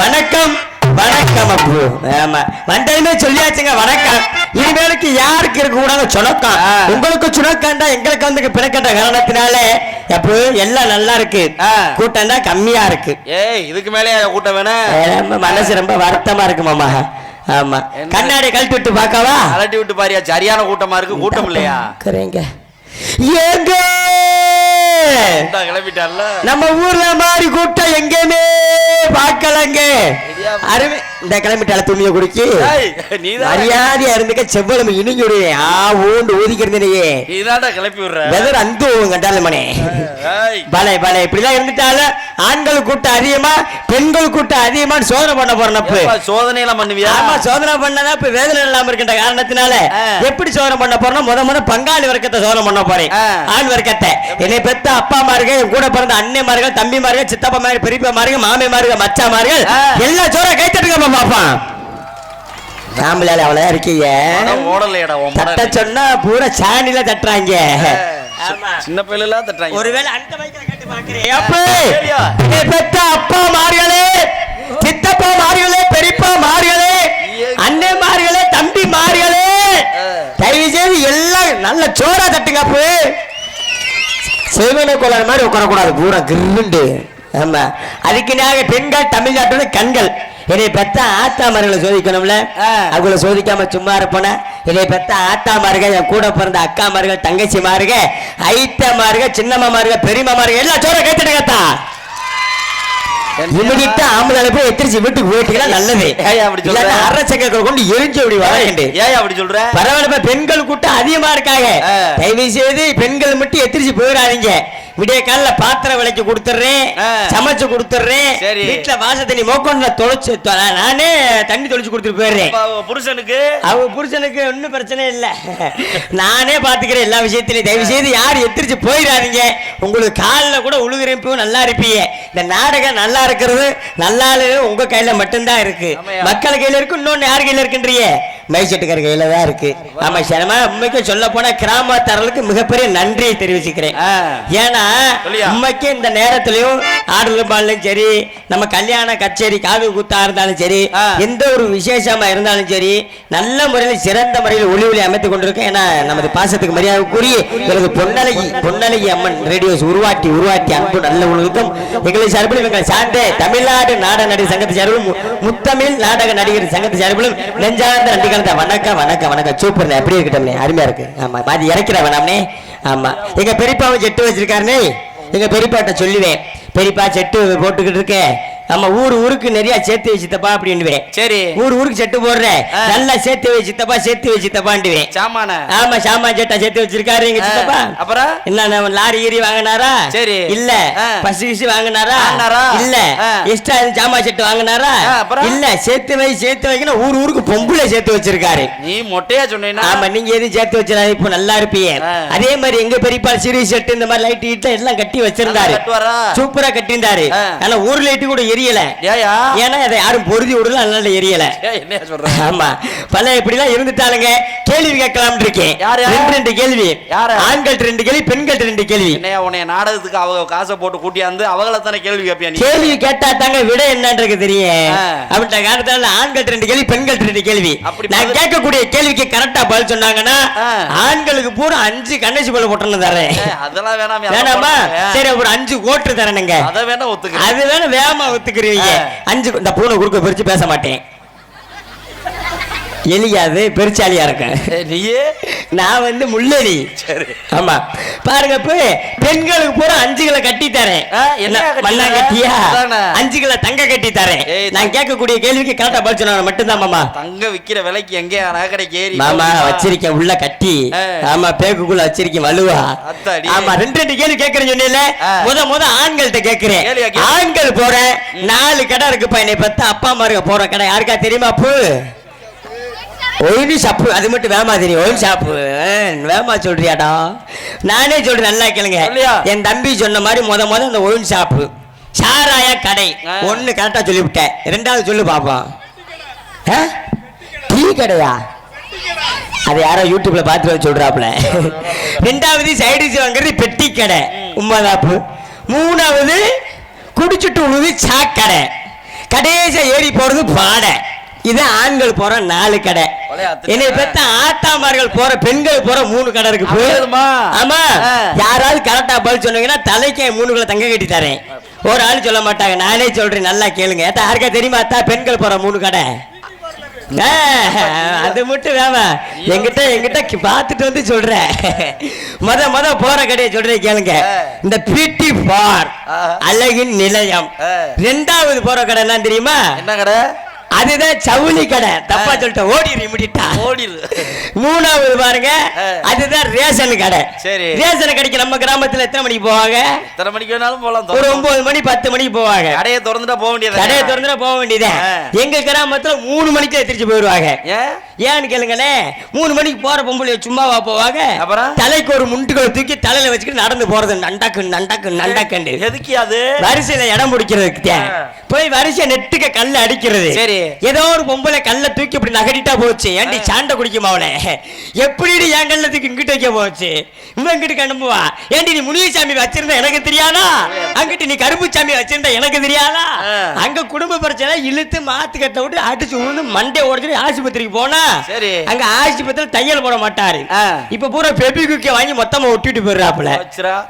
வணக்கம். வணக்கம் அப்பு ஆமா. வந்ததுமே சொல்லியாச்சுங்க வணக்கம். இனிமேலுக்கு யாருக்கு இருக்க கூடாது சுணக்கம். உங்களுக்கு சுணக்கண்டா எங்களுக்கு வந்து பிணக்கண்ட காரணத்தினால அப்போ எல்லாம் நல்லா இருக்கு. கூட்டம் தான் கம்மியா இருக்கு. ஏய் இதுக்கு மேலே கூட்டம் வேணும் மனசு ரொம்ப வருத்தமா இருக்கு மாமா. ஆமா? கண்ணாடி கழட்டி விட்டு பார்க்கவா? அலட்டி விட்டு பாரியா சரியான கூட்டமா இருக்கு. கூட்டம் இல்லையா? பாக்குறேங்க ஏங்க நம்ம ஊர்ல மாதிரி கூட்டம் எங்கேயுமே பார்க்கலங்க. அருமை இந்த கிளம்பிட்டால துணியை நீதான். மரியாதையா இருந்துக்க செவ்வளவு இனிஞ்சுடைய ஆ ஊண்டு ஊதிக்கிறதுனையே நீதான்டா கிளப்பி விடுற. வெதர் அந்த கண்டால ஏய், பலே பலே இப்படிலாம் இருந்துட்டால ஆண்கள் கூட்டம் அதிகமா பெண்கள் கூட்டம் அதிகமான்னு சோதனை பண்ண போறனப்பு ஏப்பா, சோதனையெல்லாம் பண்ணுவியா? ஆமா சோதனை பண்ணதான் இப்ப வேதனை இல்லாம இருக்கின்ற காரணத்தினால. எப்படி சோதனை பண்ண போறோம் முத முத பங்காளி வர்க்கத்தை சோதனை பண்ண போறேன். ஆண் வர்க்கத்தை. என்னை பெத்த அப்பா மார்கள் என் கூட பிறந்த அண்ணன்மார்கள் தம்பி மார்கள் சித்தப்பா மார்கள் பெரியப்பா மார்கள் மாமே மார்கள் மச்சா மார்கள். எல்லா சோற கைத்தட்டுங்க பாப்பான் ராமலால அவ்வளவு இருக்கீங்க ஓடலையடா தட்ட சொன்னா பூரா சாணில தட்டுறாங்க. ஆமா. சின்ன பிள்ளைலாம் தட்டுறாங்க. ஒருவேளை அந்த மைக்கில கேட்டு பாக்குறேன் அப்பே, சரியா? என்னை பெத்த அப்பா மார்களே சித்தப்பா மார்களே பெரியப்பா மார்களே அண்ணன் மார்களே தம்பி மார்களே ஆ. தயவு செய்து எல்லாம் நல்ல சோறா தட்டுங்க அப்போ! சிவன கோளாறு மாதிரி உட்காரக்கூடாது பூரா கிருண்டு ஆமா. அதுக்குனாக பெண்கள் தமிழ்நாட்டோட கண்கள். என்னை பெத்த ஆத்தாமார்களை சோதிக்கணும்ல. அவங்கள சோதிக்காம சும்மா இருப்போன? என்னை பெத்த ஆத்தாமார்கள் என் கூட பிறந்த அக்காமார்கள் தங்கச்சிமாருக ஐத்தமாருக சின்னம்மாருக பெரியம்மாருக எல்லாம் சோற கைத்தடுங்கத்தா இமிடிட்டு ஆம்பளை போய் எத்திரிச்சு வீட்டுக்கு போயிட்டீங்கன்னா நல்லது. அரசக்கரை கொண்டு எரிஞ்சு அப்படி வர வேண்டும் ஏன் அப்படி சொல்ற? பரவாயில்ல பெண்கள் கூட்டம் அதிகமா இருக்காங்க. தயவு செய்து பெண்கள் மட்டும் எத்திரிச்சு போயிடாதீங்க. விடிய காலைல பாத்திரம் விலைக்கு கொடுத்துட்றேன் ஆ. சமைச்சு கொடுத்துட்றேன். சரி. வீட்டுல வாச தண்ணி மோக்கொண்டுல தொலைச்சு நானே தண்ணி தொலைச்சு கொடுத்துட்டு போயிடுறேன். புருஷனுக்கு? அவங்க புருஷனுக்கு ஒன்றும் பிரச்சனை இல்லை. நானே பார்த்துக்கிறேன் எல்லா விஷயத்திலையும். தயவு செய்து யார் எத்திரிச்சு போயிடாதீங்க. உங்களுக்கு காலில் கூட உழுகுறேன் இப்போ நல்லா இருப்பீங்க இந்த நாடகம் நல்லா இருக்கிறது நல்லா இல்லைன்னு உங்க கையில மட்டும்தான் இருக்கு. ஆமாய்யா. மக்கள் கையில இருக்கு இன்னொன்னு யார் கையில இருக்குன்றீங்க மைசெட்டுக்கார கையில தான் இருக்கு ஆமா சிரம உண்மைக்கு சொல்ல போனா கிராமத்தாரர்களுக்கு மிகப்பெரிய நன்றியை தெரிவிச்சுக்கிறேன். ஏன்னா? உண்மைக்கு இந்த நேரத்திலையும் ஆடுதல் பாடலும் சரி நம்ம கல்யாண கச்சேரி காது குத்தா இருந்தாலும் சரி. எந்த ஒரு விசேஷமா இருந்தாலும் சரி நல்ல முறையில் சிறந்த முறையில் ஒளி ஒளி அமைத்துக் கொண்டிருக்கேன் ஏன்னா நமது பாசத்துக்கு மரியாதை கூறி எனது பொன்னழகி பொன்னழகி அம்மன் ரேடியோஸ் உருவாக்கி உருவாக்கி அன்பு நல்ல உலகம் எங்களை சார்பில் எங்களை சார்ந்த தமிழ்நாடு நாடக நடிகர் சங்கத்து சார்பிலும் முத்தமிழ் நாடக நடிகர் சங்கத்து சார்பிலும் நெஞ்சார்ந்த நன்றி கலந்த வணக்கம் வணக்கம் வணக்கம். சூப்பர் எப்படி இருக்கட்டும் அருமையா இருக்கு. ஆமா பாதி இறக்கிற வேணாம்னே ஆமா. எங்க பெரியப்பாவும் செட்டு வச்சிருக்காருனே எங்க பெரியப்பாட்ட சொல்லுவேன். பெரியப்பா செட்டு போட்டுக்கிட்டு இருக்கேன். நம்ம ஊர் ஊருக்கு நிறைய சேர்த்து வச்சுத்தப்பா அப்படின்னுவேன் சரி ஊர் ஊருக்கு செட்டு போடுறேன் ஆ. நல்லா சேர்த்து வை சித்தப்பா சேர்த்து வை சித்தப்பான்டுவேன் சாமான ஆமா சாமான் சேட்டா சேர்த்து வச்சிருக்காரு எங்க சித்தப்பா அப்புறம்? என்ன லாரி ஈரி வாங்கினாரா சரி. இல்ல. பசு கிசு வாங்கினாரா? இல்ல. எக்ஸ்ட்ரா சாமான் செட்டு வாங்கினாரா? இல்ல சேர்த்து வை சேர்த்து வைக்கணும் ஊர் ஊருக்கு பொம்பளை சேர்த்து வச்சிருக்காரு நீ மொட்டையா சொன்னீங்கன்னா ஆமா நீங்க எதுவும் சேர்த்து வச்சா இப்போ நல்லா இருப்பீங்க. அதே மாதிரி எங்க பெரியப்பா சீரியஸ் செட்டு இந்த மாதிரி லைட் கீட்ட எல்லாம் கட்டி வச்சிருந்தாரு? சூப்பரா கட்டியிருந்தாரு ஆ. ஆனா ஊர் லைட்டு கூட எரியல. ஏன்னா அதை யாரும் பொருதி விடல அதனால எரியல. ஏய், என்னையா சொல்ற? ஆமா. பல இப்படிலாம் இருந்துட்டாளுங்க. கேள்வி கேட்கலாம் இருக்கேன். யாரு? ரெண்டு ரெண்டு கேள்வி. யாரு? ஆண்கள் ரெண்டு கேள்வி பெண்கள் ரெண்டு கேள்வி. உன்னைய நாடகத்துக்கு அவங்க காசை போட்டு கூட்டியாந்து அவங்கள தானே கேள்வி கேட்பியா கேள்வி கேட்டா தாங்க விட என்னன்றது தெரியும். அப்படின்ற காரணத்தால ஆண்கள் ரெண்டு கேள்வி பெண்கள் ரெண்டு கேள்வி. அப்படி நான் கேட்கக்கூடிய கேள்விக்கு கரெக்டா பதில் சொன்னாங்கன்னா. ஆண்களுக்கு பூரா அஞ்சு கண்ணசி பல்ல போட்டு தரேன். அதெல்லாம் வேணாம் வேணாமா? சரி ஒரு அஞ்சு கோட்டு தரணுங்க அத வேணா ஒத்துக்கிறேன். அது வேணா வேகமா ஒத்துக்கிறீங்க ஆ. அஞ்சு இந்த பூனை குறுக்க பிரிச்சு பேச மாட்டேன் எலியாது பெருச்சாலியா இருக்கேன் நீயே? நான் வந்து முள்ளெலி. சரி. ஆமா. பாருங்க இப்ப பெண்களுக்கு பூரா அஞ்சு கிலோ கட்டி தரேன். மண்ணா தர? கட்டியா. அஞ்சு கிலோ தங்க கட்டி தரேன். நான் கேட்கக்கூடிய கேள்விக்கு கரெக்டா பதில் சொன்னா மட்டும்தான் மாமா. தங்க விக்கிற விலைக்கு எங்க நகைக்கடைக்கு ஏறி மாமா? வச்சிருக்கேன் உள்ள கட்டி. ஆமா பேக்குக்குள்ள வச்சிருக்கேன் வலுவா. ஆமா ரெண்டு ரெண்டு கேள்வி கேட்கறேன் சொன்னேன்ல. ஆ. முத முத ஆண்கள்ட்ட கேட்கிறேன். ஆண்கள் போறேன் நாலு கடை இருக்குப்பா என்னை பத்து அப்பா அம்மா போற கடை. யாருக்கா தெரியுமா அப்பு ஒயின் ஷாப்பு அது மட்டும் வேமா தெரியும். Wine shop. வேமா சொல்றியாடா? நானே சொல்றேன் நல்லா கேளுங்க? என் தம்பி சொன்ன மாதிரி முத முத அந்த ஒயின் ஷாப்பு. சாராய கடை. ஆ. ஒன்னு கரெக்டா சொல்லிவிட்டேன். ரெண்டாவது சொல்லு பாப்போம் ஆ? டீ கடையா? அது யாரோ யூடியூப்ல வந்து சொல்றாப்புல. ரெண்டாவது சைடிஸ் வாங்குறது பெட்டி கடை. உண்மைதாப்பு. மூணாவது குடிச்சிட்டு உழுது சாக்கடை. கடைசியா ஏறி போறது பாடை இது ஆண்கள் போற நாலு கடை. என்னை பெத்த ஆத்தாமார்கள் போற பெண்கள் போற மூணு கடை இருக்கு? ஆமா. யாராவது கரெக்டா பதில் சொன்னீங்கன்னா தலைக்கு மூணு கிலோ தங்க கட்டி தரேன் ஒரு ஆள் சொல்ல மாட்டாங்க நானே சொல்றேன் நல்லா கேளுங்க யாருக்கா தெரியுமா அத்தா பெண்கள் போற மூணு கடை அது மட்டும் வேமா எங்கிட்ட எங்கிட்ட பார்த்துட்டு வந்து சொல்றேன் மொத மொத போற கடையை சொல்றேன் கேளுங்க. இந்த பிடி பார். அழகின் நிலையம். ரெண்டாவது போற கடை என்ன தெரியுமா என்ன கடை அதுதான் சவுளி கடை. தப்பா. சொல்லிட்டேன். ஓடி முடிட்டா ஓடிரு. மூணாவது பாருங்க. அதுதான் ரேஷன் கடை. சரி. ரேஷன் கடைக்கு நம்ம கிராமத்துல எத்தனை மணிக்கு போவாங்க? எத்தனை மணிக்கு வேணாலும் போலாம் ஒரு ஒன்பது மணி பத்து மணிக்கு போவாங்க. கடையை திறந்துட்டா போக வேண்டியது கடையை திறந்துட்டு போக வேண்டியதே. எங்க கிராமத்துல மூணு மணிக்கு திருச்சி போயிடுவாங்க. ஏன் ஏன்னு கேளுங்களே மூணு மணிக்கு போற பொம்பளை சும்மாவா போவாங்க? அப்புறம்? தலைக்கு ஒரு முண்டுகளை தூக்கி தலையில வச்சுக்கிட்டு நடந்து போறது. நண்டாக்கு நண்டாக்கு நண்டாக்கண்டு. எதுக்கு அது? வரிசையில இடம் பிடிக்கிறதுக்கு. போய் வரிசை நெட்டுக்க கல்ல அடிக்கிறது. சரி. ஏதோ ஒரு பொம்பளை கல்ல தூக்கி இப்படி நகடிட்டா போச்சு. ஏன்டி சாண்டை குடிக்குமா அவளை? எப்படி என் கல்ல தூக்கி இங்கிட்ட வைக்க போச்சு? இவன் இங்கிட்டு கண்டும்புவா ஏன்டி நீ முனியசாமி வச்சிருந்தா எனக்கு தெரியாதா? அங்கிட்டு நீ கருப்பு சாமி வச்சிருந்தா எனக்கு தெரியாதா. அங்க குடும்ப பிரச்சனை இழுத்து மாத்து கட்ட விட்டு அடிச்சு விழுந்து மண்டை உடச்சு ஆஸ்பத்திரிக்கு போனா. அங்க ஆஸ்பத்திரியில் தையல் போட மாட்டாரு. இப்ப பூரா பெபி குக்கி வாங்கி மொத்தமா ஒட்டிட்டு போயிடுறாப்புல.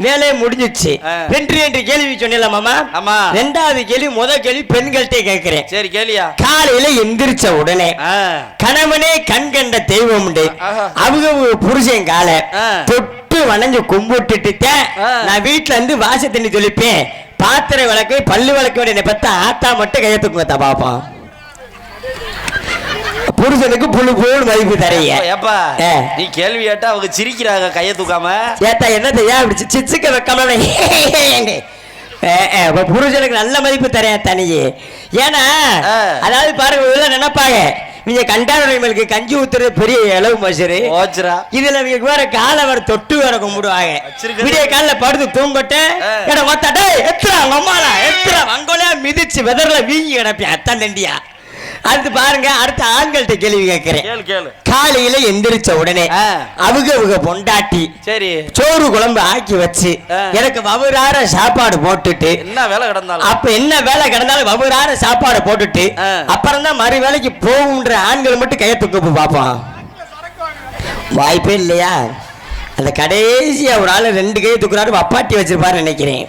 வேலையே முடிஞ்சிச்சு. ரெண்டு ரெண்டு கேள்வி சொன்னல மாமா. ரெண்டாவது கேள்வி முத கேள்வி பெண்கள்கிட்ட கேட்கிறேன். சரி கேளியா. காலையில எந்திரிச்ச உடனே. கணவனே கண் கண்ட தெய்வம் உண்டு. அவங்க புருஷன் கால. தொட்டு வணஞ்சு கும்பிட்டுட்டு. நான் வீட்டுல இருந்து வாச தண்ணி தொளிப்பேன் பாத்திரை விளக்கு பல்லு விளக்கு வேண்டிய பத்த ஆத்தா மட்டும் கையை தூக்குங்க பாப்போம் புருஷனுக்கு புழு புழு மதிப்பு தரைய ஏப்பா. நீ கேள்வி கேட்டா அவங்க சிரிக்கிறாங்க கையை தூக்காம ஏத்தா என்னது ஏன் அப்படி சிச்சுக்க வைக்காம புருஷனுக்கு நல்ல மதிப்பு தரேன் தனியே. ஏன்னா. அதாவது பாருங்க நினைப்பாங்க. நீங்க கண்டாடுறவங்களுக்கு கஞ்சி ஊத்துறது பெரிய இளவு மசரு இதுல இவங்க வேற காலை வேற தொட்டு வேற கும்பிடுவாங்க. விடிய காலில் படுத்து தூங்கட்டு. ஆ. எட மொத்த டேய் எத்துறா அம்மாலா எத்துறா. வங்கோலையா மிதிச்சு வெதர்ல வீங்கி கிடப்பேன் அத்தான் தண்டியா அடுத்து பாருங்க அடுத்த ஆண்கள்ட்ட கேள்வி கேட்கிறேன். கேளு கேளு. காலையில எந்திரிச்ச உடனே. அவங்க அவங்க பொண்டாட்டி சரி. சோறு குழம்பு ஆக்கி வச்சு. எனக்கு வவுறார சாப்பாடு போட்டுட்டு என்ன வேலை கிடந்தாலும். அப்ப என்ன வேலை கிடந்தாலும் வவுறார சாப்பாடு போட்டுட்டு. அப்புறம் தான் மறு வேலைக்கு போகுன்ற ஆண்கள் மட்டும் கையை தூக்க பார்ப்போம் வாய்ப்பே இல்லையா? அந்த கடைசியா ஒரு ஆளு ரெண்டு கையை தூக்குறாரு அப்பாட்டி வச்சிருப்பாரு நினைக்கிறேன்.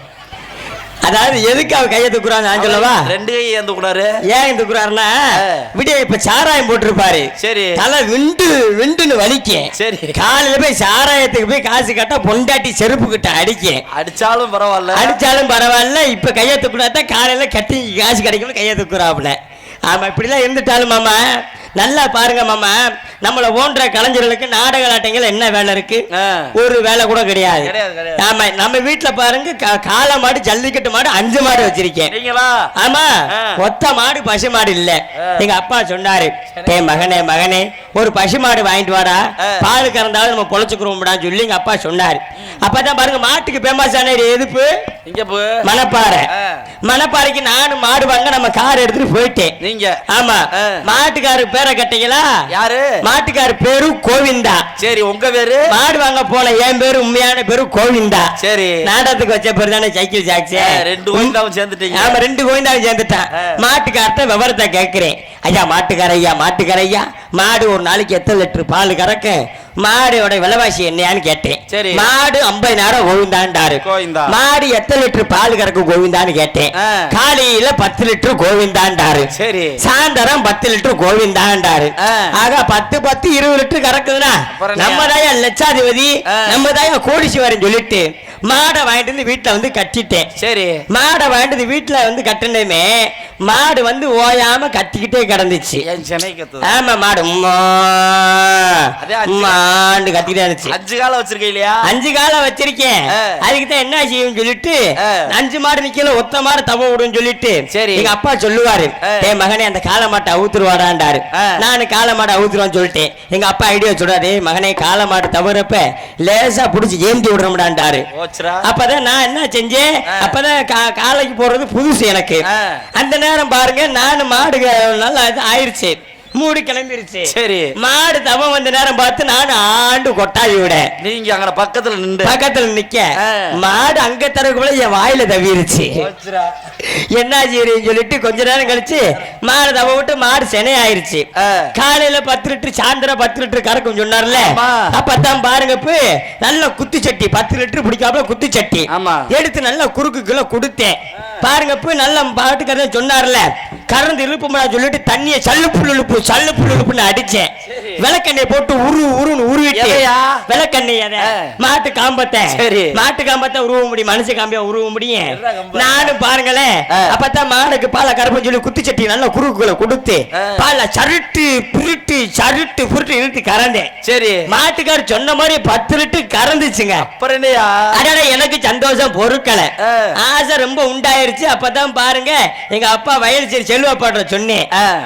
அதாவது எதுக்கு அவ கையை தூக்குறான்னு நான் சொல்லவா? ரெண்டு கை ஏந்து கூடாரு ஏன் தூக்குறாருன்னா. விடிய இப்ப சாராயம் போட்டிருப்பாரு. சரி. தலை விண்டு விண்டுன்னு வலிக்கும் சரி. காலையில போய் சாராயத்துக்கு போய் காசு கட்டா பொண்டாட்டி செருப்பு கிட்ட அடிக்கும் அடிச்சாலும் பரவாயில்ல. அடிச்சாலும் பரவாயில்ல இப்ப கையை தூக்குனாதான் காலையில கட்டி காசு கிடைக்கும் கையை தூக்குறாப்புல. ஆமா இப்படிலாம் இருந்துட்டாலும் மாமா நல்லா பாருங்க மாமா நம்மள ஓன்ற கலைஞர்களுக்கு நாடக நாட்டங்கள் என்ன வேலை இருக்கு. ஒரு வேலை கூட கிடையாது. ஆமா நம்ம வீட்டுல பாருங்க கா- காளை மாடு ஜல்லிக்கட்டு மாடு அஞ்சு மாடு வச்சிருக்கேன் ஆமா. ஒத்த மாடு பசு மாடு இல்ல. எங்க அப்பா சொன்னாரு டேய் மகனே மகனே ஒரு பசு மாடு வாங்கிட்டு வாடா. பால் கறந்தாலும் நம்ம பொழைச்சுக்கிறோம்டான்னு சொல்லி எங்க அப்பா சொன்னாரு அப்பதான் பாருங்க மாட்டுக்கு ஃபேமஸ் ஆன எதுப்பு மணப்பாறை. மணப்பாறைக்கு நானும் மாடு வாங்க நம்ம கார் எடுத்துட்டு போயிட்டேன் நீங்க ஆமா. மாட்டுக்காரு பேரை கட்டீங்களா யாரு? மாட்டுக்காரு பேரு கோவிந்தா. சரி உங்க பேரு? மாடு வாங்க போன என் பேரு உண்மையான பேரு கோவிந்தா. சரி. நாடகத்துக்கு வச்ச பேர் தானே சைக்கிள் ஜாக்ஸ் ரெண்டு கோவிந்தாவும் சேர்ந்துட்டீங்க. ஆமா ரெண்டு கோவிந்தாவும் சேர்ந்துட்டான். மாட்டுக்கார்ட்ட விவரத்தை கேட்கிறேன் ஐயா மாட்டுக்கார ஐயா மாட்டுக்கார ஐயா மாடு ஒரு நாளைக்கு எத்தனை லிட்டர் பால் கறக்க மாடோட விலைவாசி என்னையான்னு கேட்டேன் சரி. மாடு ஐம்பதினாயிரம் கோவிந்தாண்டாரு கோவிந்தா. மாடு எத்தனை லிட்டர் பால் கறக்கு கோவிந்தான்னு கேட்டேன். காலையில பத்து லிட்டர் கோவிந்தாண்டாரு சரி சாயந்தரம் பத்து லிட்டர் கோவிந்தாண்டாரு ஆ. ஆக பத்து பத்து இருபது லிட்டர் கறக்குதுன்னா நம்ம? தாயா லட்சாதிபதி. நம்ம தாயா கோடீஸ்வரன் சொல்லிட்டு மாடை வாங்கிட்டு வந்து வீட்டுல வந்து கட்டிட்டேன் சரி மாடை வாங்கிட்டு வீட்டுல வந்து கட்டினதுமே மாடு வந்து ஓயாம கத்திக்கிட்டே கிடந்துச்சு என் ஆமா மாடு உம்மாண்டு கத்திக்கிட்டே இருந்துச்சு அஞ்சு காலம் வச்சிருக்க இல்லையா அஞ்சு காலம் வச்சிருக்கேன். அதுக்கு தான் என்ன செய்யும் சொல்லிட்டு. அஞ்சு மாடு நிக்கல ஒத்த மாடு தவ விடும் சொல்லிட்டு சரி. எங்க அப்பா சொல்லுவாரு. டேய் மகனே அந்த காளை மாட்டை அவுத்துருவாடாண்டாரு ஆ. நானு காளை மாட்டை அவுத்துருவான்னு சொல்லிட்டேன் எங்க அப்பா ஐடியா சொல்றாரு மகனே காளை மாட்டு தவறப்ப லேசா புடிச்சு ஏந்தி விடுறோம்டாண்டாரு ஓச்சுரா அப்பதான் நான் என்ன செஞ்சேன். அப்பதான் காலைக்கு போறது புதுசு எனக்கு. அந்த நேரம் பாருங்க. நானும் மாடு நாள் நல்லா ஆயிடுச்சு. மூடு கிளம்பிருச்சு. சரி. மாடு தவம் வந்த நேரம் பார்த்து நான் ஆண்டு கொட்டாவி விட. நீங்க அங்க பக்கத்துல நின்று பக்கத்துல நிக்க. மாடு அங்க தரக்குள்ள என் வாயில தவிருச்சு. என்ன செய்யறேன்னு சொல்லிட்டு கொஞ்ச நேரம் கழிச்சு மாடு தவ விட்டு மாடு செனை ஆயிருச்சு. காலையில பத்து லிட்டர் சாயந்தரம் பத்து லிட்டர் கறக்கும் சொன்னார்ல. அப்பதான் பாருங்க இப்ப நல்ல குத்து சட்டி பத்து லிட்டர் பிடிக்காம குத்து சட்டி. ஆமா. எடுத்து நல்ல குறுக்கு கிலோ கொடுத்தேன். பாருங்க இப்ப நல்ல பாட்டுக்காரன் சொன்னார்ல. கறந்து இழுப்புமா சொல்லிட்டு தண்ணியை புல்லு இழுப்பு சல்லு புல்லு இழுப்புன்னு அடிச்சேன் விளக்கெண்ணெய் போட்டு உரு உருன்னு உருவிட்டு? விளக்கெண்ணெய் அதை. மாட்டு காம்பத்தை சரி. மாட்டு காம்பத்தை உருவ முடியும் மனுஷ காம்பியா உருவ முடியும்? நானும் பாருங்களேன். அப்பதான் மாடுக்கு பாலை கருப்புன்னு சொல்லி குத்து சட்டி நல்ல குறுக்குள்ள கொடுத்து. பால சருட்டு புருட்டு சருட்டு புருட்டு இழுத்து கறந்தேன் சரி மாட்டுக்கார் சொன்ன மாதிரி பத்து லிட்டர் கறந்துச்சுங்க அப்புறம் என்னையா அடட எனக்கு சந்தோஷம் பொறுக்கல. ஆசை ரொம்ப உண்டாயிருச்சு அப்பதான் பாருங்க எங்க அப்பா வயல் சரி செல்வா பாடுற சொன்னேன்.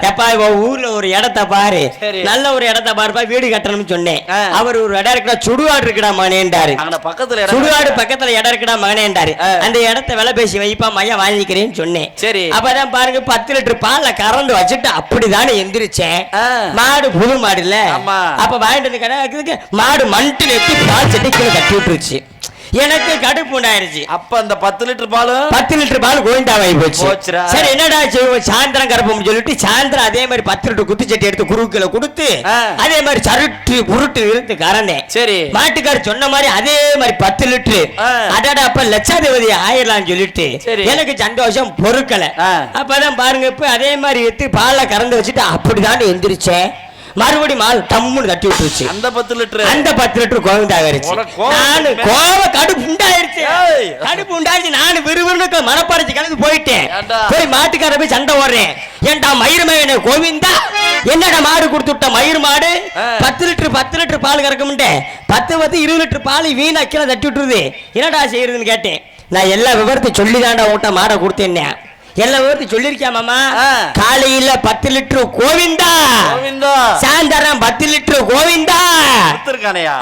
எப்பா ஊர்ல ஒரு இடத்த பாரு. நல்ல ஒரு இடத்த பாருப்பா வீடு கட்டணும்னு சொன்னேன். அவர் ஒரு இடம் இருக்குடா சுடுகாடு இருக்குடா மகனேன்டாரு பக்கத்துல சுடுகாடு பக்கத்துல இடம் இருக்குடா மகனேன்டாரு. அந்த இடத்த விலை பேசி வைப்பா மையம் வாங்கிக்கிறேன்னு சொன்னேன் சரி. அப்பதான் பாருங்க பத்து லிட்டர் பால்ல கறந்து வச்சுட்டு அப்படிதானே எந்திரிச்சேன். மாடு புது மாடு இல்ல. அப்ப வாங்கிட்டு வந்து மாடு மண்ட்டில் எத்தி பால் செட்டி கீழே கட்டி விட்டுருச்சு எனக்கு கடுப்பு உண்டாயிருச்சு அப்ப அந்த பத்து லிட்டர் பாலும் பத்து லிட்டர் பால் கோவிந்தாவாகி போச்சு. சரி என்னடா செய்வோம் சாயந்தரம் கறப்போம் சொல்லிட்டு சாயந்தரம் அதே மாதிரி பத்து லிட்டர் குத்துச்சட்டி எடுத்து குறுக்கில கொடுத்து. அதே மாதிரி சருட்டு புருட்டு இழுத்து கறந்தேன் சரி மாட்டுக்கார் சொன்ன மாதிரி அதே மாதிரி பத்து லிட்டரு. அடடா அப்ப லட்சாதிபதி ஆயிரலாம் சொல்லிட்டு. எனக்கு சந்தோஷம் பொறுக்கல. அப்பதான் பாருங்க இப்ப அதே மாதிரி எடுத்து பால்ல கறந்து வச்சுட்டு அப்படிதான் எந்திரிச்சேன் மறுபடி மால் டம்முன்னு தட்டி விட்டுருச்சு. அந்த பத்து லிட்டர். அந்த பத்து லிட்டர் உனக்கு கோவம் நானு. கோவ கடுப்பு உண்டாயிருச்சு. கடுப்பு உண்டாயிருச்சு. நானு விறுவிறுன்னு மனப்பாறைச்சு கிளம்பி போயிட்டேன்? போய் மாட்டுக்கார போய் சண்டை ஓடுறேன் ஏன்டா மயிர் மகனே கோவிந்தா? என்னடா மாடு கொடுத்து விட்ட மயிர் மாடு. பத்து லிட்டர் பத்து லிட்டர் பால் கறக்கும்ட்டே பத்து பத்து இருபது லிட்டர் பால் வீணா கீழே தட்டி விட்டுருது. என்னடா செய்யறதுன்னு கேட்டேன். நான் எல்லா விவரத்தையும் சொல்லி தாண்டா உன்ட்ட மாடை கொடுத்தேன் எல்லா விவரத்தையும் சொல்லிருக்கியா மாமா. காலையில பத்து லிட்டர் கோவிந்தா. கோவிந்தா. சாயந்தரம் பத்து லிட்டர் கோவிந்தா.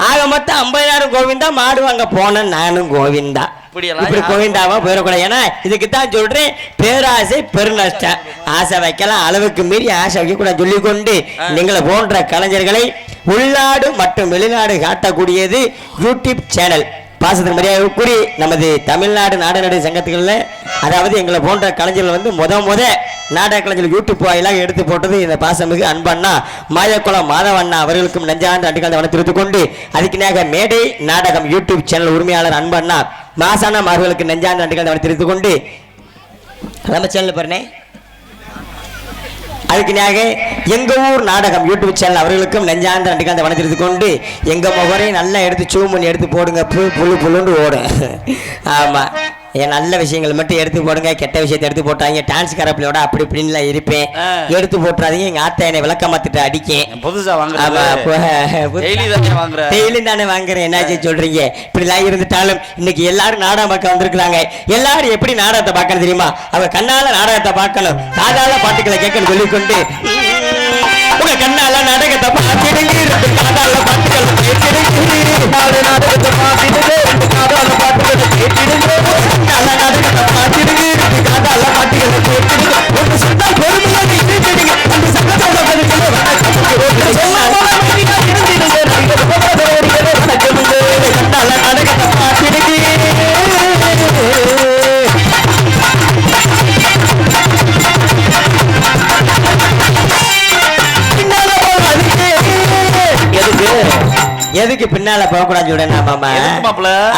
ஆக மொத்தம் ஐம்பதாயிரம் கோவிந்தா மாடு வாங்க போனேன் நானும் கோவிந்தா. இப்படி யாரும் கோவிந்தாவா போயிடக்கூடாது. ஏன்னா இதுக்கு தான் சொல்றேன் பேராசை பெருநஷ்டம். ஆசை வைக்கலாம் அளவுக்கு மீறி ஆசை வைக்கக்கூடாது சொல்லிக்கொண்டு நீங்களை போன்ற கலைஞர்களை உள்நாடு மற்றும் வெளிநாடு காட்டக்கூடியது யூடியூப் சேனல். பாசத்தின் மரியாதை கூறி நமது தமிழ்நாடு நாடநடை சங்கத்துகளில் அதாவது எங்களை போன்ற கலைஞர்கள் வந்து முத முத நாடக கலைஞர்கள் யூடியூப் வாயிலாக எடுத்து போட்டது இந்த பாசமிகு அன்பண்ணா மாயக்குளம் மாதவண்ணா அவர்களுக்கும் நெஞ்சார்ந்த அடிக்கலை வனத்திருத்துக் கொண்டு அதுக்கினாக மேடை நாடகம் யூடியூப் சேனல் உரிமையாளர் அன்பண்ணா மாசானா அவர்களுக்கு நெஞ்சார்ந்த அடிக்கலை வனத்திருத்துக் கொண்டு நம்ம சேனல் பாருனே அதுக்கு நேக எங்க ஊர் நாடகம் யூடியூப் சேனல் அவர்களுக்கும் நெஞ்சாந்த நன்றிக்காந்த வணக்கத்திற்கு கொண்டு எங்க முகரையும் நல்லா எடுத்து சூம் பண்ணி எடுத்து போடுங்க. புழு புழு புழுன்னு ஓடும். ஆமா. என் நல்ல விஷயங்கள் மட்டும் எடுத்து போடுங்க. கெட்ட விஷயத்தை எடுத்து போட்டாங்க டான்ஸ் கரப்பிலோட அப்படி இப்படின்லாம் இருப்பேன். எடுத்து போட்டுறாதீங்க. எங்க ஆத்தா என்னை விளக்க மாத்திட்டு அடிக்கேன் புதுசா ஆமா வாங்குறது டெய்லி தானே வாங்குற? டெய்லி தானே வாங்குறேன். என்னாச்சு சொல்றீங்க? இப்படிலாம் இருந்துட்டாலும் இன்னைக்கு எல்லாரும் நாடகம் பார்க்க வந்திருக்காங்க எல்லாரும் எப்படி நாடகத்தை பார்க்கணும் தெரியுமா? அவங்க கண்ணால நாடகத்தை பார்க்கணும். காதால பாட்டுகளை கேட்கணும் சொல்லிக்கொண்டு. உங்க கண்ணால நாடகத்தை பார்த்துடுங்க ரெண்டு காதால பாட்டுகளை கேட்டுடுங்க நாடகத்தை பார்த்துடுங்க ரெண்டு காதால பாட்டுகளை கேட்டுடுங்க கண்ணால நாடகத்தை பார்த்துடுங்க ரெண்டு காதால பாட்டுகளை கேட்டுடுங்க ஒன்று சொன்னா எதுக்கு பின்னால போகக்கூடாது சொல்றேன் மாமா?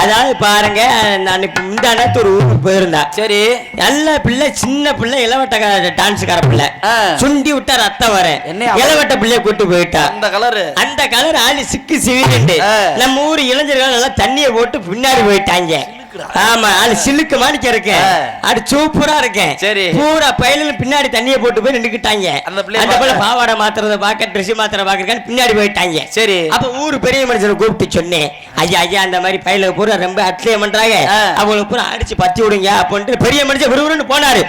அதாவது பாருங்க நான் இப்ப இந்த நேரத்து ஒரு ஊருக்கு போயிருந்தேன் சரி. நல்ல பிள்ளை சின்ன பிள்ளை இளவட்ட டான்ஸ்கார பிள்ளை. சுண்டி விட்டா ரத்தம் வர. இளவட்ட பிள்ளைய கூட்டு போயிட்டா. அந்த கலரு? அந்த கலர் ஆளு சிக்கு சிவிட்டு. நம்ம ஊர் இளைஞர்கள் நல்லா தண்ணிய போட்டு பின்னாடி போயிட்டாங்க. ஆமா ஆளு சிலுக்கு மாணிக்க இருக்கேன். அது சூப்பரா இருக்கேன் சரி. பூரா பயில பின்னாடி தண்ணிய போட்டு போய் நின்னுக்கிட்டாங்க. அந்த பிள்ளை. பாவாடை மாத்துறத பாக்க ட்ரெஸ் மாத்திர பாக்குறேன் பின்னாடி போயிட்டாங்க. சரி. அப்ப ஊரு பெரிய மனுஷனை கூப்பிட்டு சொன்னேன். ஐயா ஐயா அந்த மாதிரி பயில பூரா ரொம்ப அட்லயம் பண்றாங்க. அவங்களுக்கு பூரா அடிச்சு பத்தி விடுங்க அப்படின்ட்டு பெரிய மனுஷன் விறுவிறுன்னு போனாரு.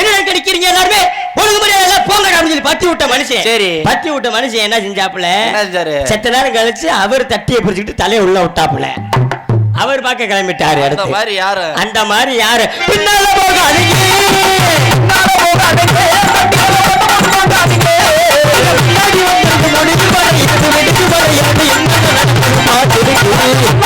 என்ன கடிக்கிறீங்க எல்லாருமே? ஒழுங்கு மரியாதை போங்க அப்படின்னு சொல்லி பத்தி விட்ட மனுஷன். சரி. பத்தி விட்ட மனுஷன் என்ன செஞ்சாப்புல? செத்த நேரம் கழிச்சு அவர் தட்டியை பிடிச்சிக்கிட்டு தலையை உள்ள விட்டாப்புல. அவர் பார்க்க கிளம்பிட்டாரு அந்த மாதிரி யாரு? அந்த மாதிரி யாரு? பின்னால போகாதீங்க பின்னால போகாதீங்க பின்னாடி வந்திருக்கு. முடிவு வரை இது என்ன நடக்கணும்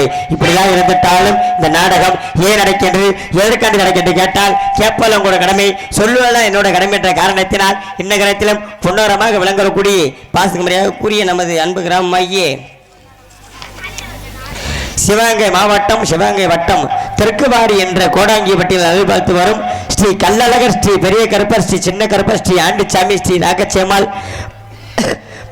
பலே பலே இப்படிலாம் இருந்துட்டாலும் இந்த நாடகம் ஏன் நடக்கின்றது? எதற்காண்டு நடக்கின்றது கேட்டால் கேட்பது உங்களோட கடமை. சொல்லுவதுதான் என்னோட கடமை என்ற காரணத்தினால் இந்த கிரகத்திலும் பொன்னோரமாக விளங்கக்கூடிய பாசுக்கு முறையாக கூறிய நமது அன்பு கிராமமாகியே சிவகங்கை மாவட்டம் சிவகங்கை வட்டம் தெற்குவாடி என்ற கோடாங்கிப்பட்டியில் அருள்பார்த்து வரும் ஸ்ரீ கல்லழகர் ஸ்ரீ பெரிய கருப்பர் ஸ்ரீ சின்ன கருப்பர் ஸ்ரீ ஆண்டிச்சாமி ஸ்ரீ நாகச்சேமால்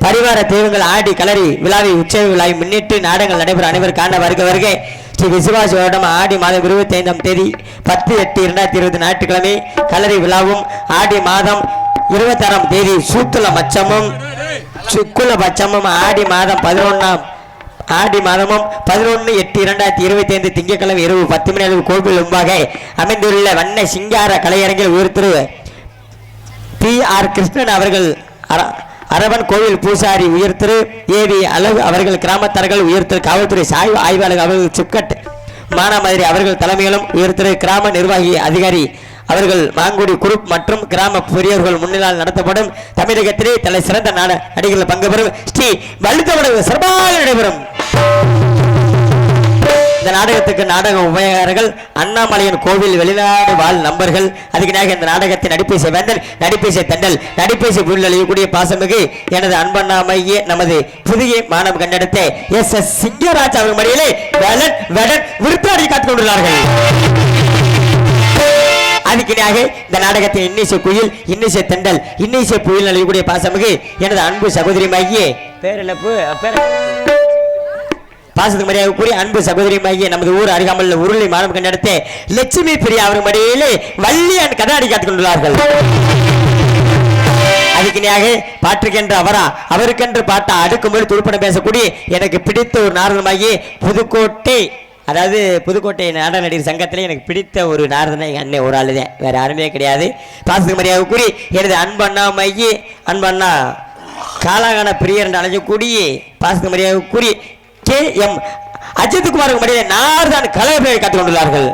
பரிவார தெய்வங்கள் ஆடி கலரி விழாவை உற்சவ விழாவை முன்னிட்டு நாடகங்கள் நடைபெறும் அனைவர் காண வருக வருகை. ஸ்ரீ விசுவாசி வருடம் ஆடி மாதம் இருபத்தி ஐந்தாம் தேதி பத்து எட்டு இரண்டாயிரத்தி இருபது ஞாயிற்றுக்கிழமை கலரி விழாவும் ஆடி மாதம் இருபத்தாறாம் தேதி சூத்துள மச்சமும் சுக்குல பட்சமும் ஆடி மாதம் பதினொன்றாம் ஆடி மாதமும் பதினொன்று எட்டு இரண்டாயிரத்தி இருபத்தி ஐந்து திங்கட்கிழமை இரவு பத்து மணி அளவு கோவில் முன்பாக அமைந்துள்ள வண்ண சிங்கார கலையரங்கில் உயிர் திரு பி ஆர் கிருஷ்ணன் அவர்கள் அற அரவன் கோவில் பூசாரி உயர் திரு ஏவி அழகு அவர்கள் கிராமத்தார்கள் உயர் திரு காவல்துறை சாய்வு ஆய்வாளர் அவர்கள் சிப்கட் மானாமதுரை அவர்கள் தலைமையிலும் உயர் திரு கிராம நிர்வாகி அதிகாரி அவர்கள் மாங்குடி குரூப் மற்றும் கிராம பெரியவர்கள் முன்னிலால் நடத்தப்படும் தமிழகத்திலே தலை சிறந்த நாட நடிகர்கள் பங்கு பெறும் ஸ்ரீ வள்ளுத்தவட சிறப்பாக நடைபெறும். இந்த நாடகத்துக்கு நாடக உபயோகர்கள் அண்ணாமலையின் கோவில் வெளிநாடு வாழ் நம்பர்கள் அதுக்கு இந்த நாடகத்தை நடிப்பேசிய வேந்தன் நடிப்பேசிய தண்டல் நடிப்பேசை புள்ளழியக்கூடிய பாசமிகு எனது அன்பண்ணாமையே நமது புதிய மாணவ கண்டெடுத்த எஸ் எஸ் சிங்கராஜ் அவர்கள் மடியிலே வேலன் வேடன் விருத்தாடி காத்துக் கொண்டுள்ளார்கள். அதுக்கிடையாக இந்த நாடகத்தை இன்னிசை குயில் இன்னிசை தண்டல் இன்னிசை புயல் அழியக்கூடிய பாசமிகு எனது அன்பு சகோதரி மையே. பேரிழப்பு பேர் பாசத்துக்கு மரியாதை கூறி அன்பு சகோதரியுமாகிய நமது ஊர் அருகாமல் உருளை மாணவர்கள் நடத்த லட்சுமி பிரியா அவர் மடியிலே வள்ளியன் கதை அடிக்காத்துக் கொண்டுள்ளார்கள். அதுக்கு நியாக பாட்டுக்கென்று அவரா அவருக்கென்று பாட்டா அடுக்கும்போது துடுப்படம் பேசக்கூடிய எனக்கு பிடித்த ஒரு நாரதமாகி புதுக்கோட்டை அதாவது புதுக்கோட்டை நாடக நடிகர் சங்கத்தில் எனக்கு பிடித்த ஒரு நாரதனை எங்கள் அண்ணன் ஒரு ஆள் தான் வேற யாருமே கிடையாது. பாசத்துக்கு மரியாதை கூறி எனது அன்பண்ணா மையி அன்பண்ணா காலாகான பிரியர் என்று அழைக்கக்கூடிய பாசத்துக்கு மரியாதை கூறி கே எம் அஜித் குமாருக்கு மடியிலே நார்தான் கலைப்பெயரை காத்துக் கொண்டுள்ளார்கள்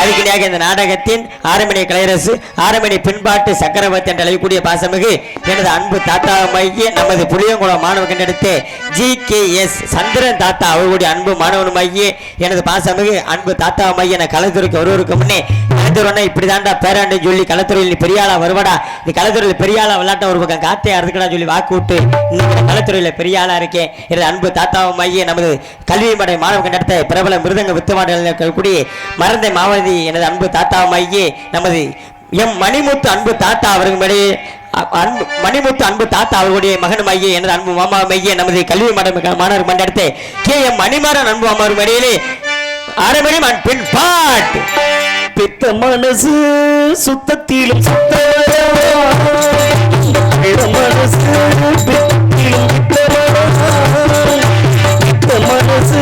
அதுக்கு இந்த நாடகத்தின் ஆரம்பினை கலையரசு ஆரம்பினை பின்பாட்டு சக்கரவர்த்தி என்று அழைக்கக்கூடிய பாசமிகு எனது அன்பு தாத்தா மைய நமது புளியங்குளம் மாணவர்கள் எடுத்து ஜி கே எஸ் சந்திரன் தாத்தா அவர்களுடைய அன்பு மாணவன் மைய எனது பாசமிகு அன்பு தாத்தா மைய என கலைத்துறைக்கு ஒருவருக்கு முன்னே கலைத்துறைனா இப்படிதான்டா பேராண்டு சொல்லி கலத்துறையில் நீ பெரியாளா வருவடா. நீ கலைத்துறையில் பெரியாளா விளாட்ட ஒரு பக்கம் காத்தே அறுத்துக்கடா சொல்லி வாக்கு விட்டு இன்னைக்கு கலைத்துறையில் பெரியாளா இருக்கேன் எனது அன்பு தாத்தாவும் மைய நமது கல்வி மடை மாணவ நடத்த பிரபல மிருதங்க வித்துமாடல் கூடிய மறந்த மாவதி எனது அன்பு தாத்தாவும் மையே நமது எம் மணிமுத்து அன்பு தாத்தா அவருக்கு மேலே அன்பு மணிமுத்து அன்பு தாத்தா அவர்களுடைய மகன் மையே எனது அன்பு மாமா ஐயே நமது கல்வி மடம் மாணவர் மண்டலத்தை கே எம் மணிமாறன் அன்பு மாமா மேடையிலே அரை மணி பின் பாட் பெத்த மனசு சுத்தத்திலும் சுத்தவரா மனசு பித்தத்திலும் பித்தவரா மனசு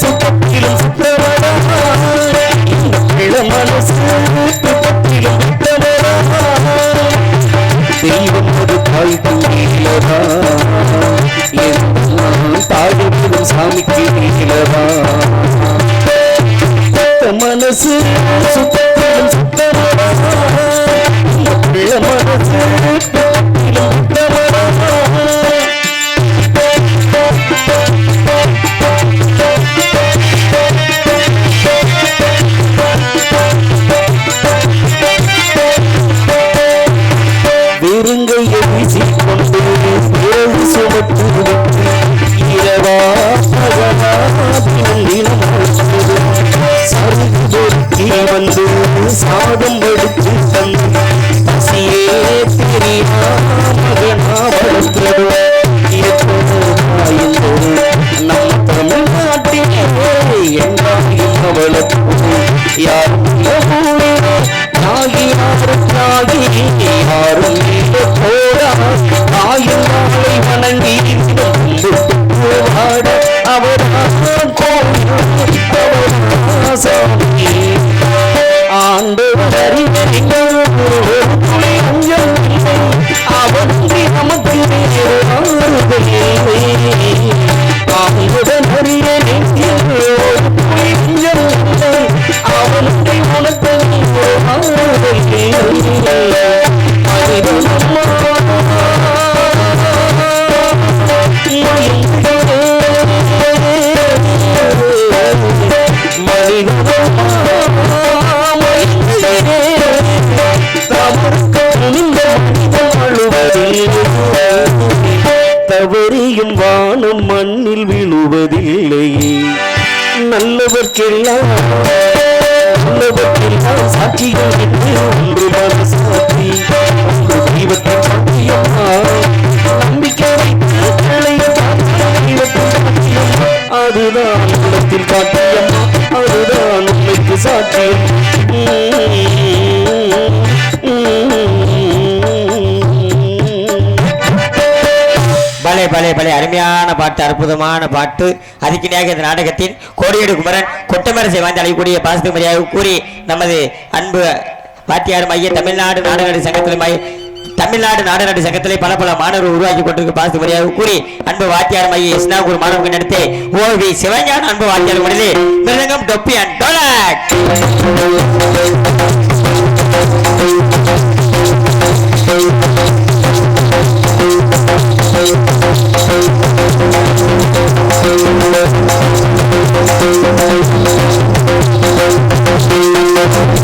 சுத்தத்திலும் சுத்தவரா மனசு பித்தத்திலும் தெய்வம் ஒரு தாய் தூக்கிலவா தாழ்வும் சாமிக்கு நீங்களதா மனசு சுத்தத்திலும் நாகி யாரும் அதுதான் உள்ளத்தில் காட்டியம்மா அதுதான் உண்மைக்கு சாட்சியம் பலே பலே பலே அருமையான பாட்டு அற்புதமான பாட்டு. அதுக்கு இந்த நாடகத்தின் கோடியேடு குமரன் கொட்டமரசை வாய்ந்து அழைக்கக்கூடிய பாசத்து மரியாதை கூறி நமது அன்பு வாத்தியார் மைய தமிழ்நாடு நாடுநாடு சங்கத்திலே மைய தமிழ்நாடு நாடுநாடு சங்கத்திலே பல பல மாணவர்கள் உருவாக்கி கொண்டிருக்க பாசு முறையாக கூறி அன்பு வாத்தியார் மைய இஸ்னாகூர் மாணவர்கள் நடத்தி ஓவி சிவஞான் அன்பு வாத்தியார் முடிவு மிருதங்கம் டொப்பி அண்ட் டோலக். Thank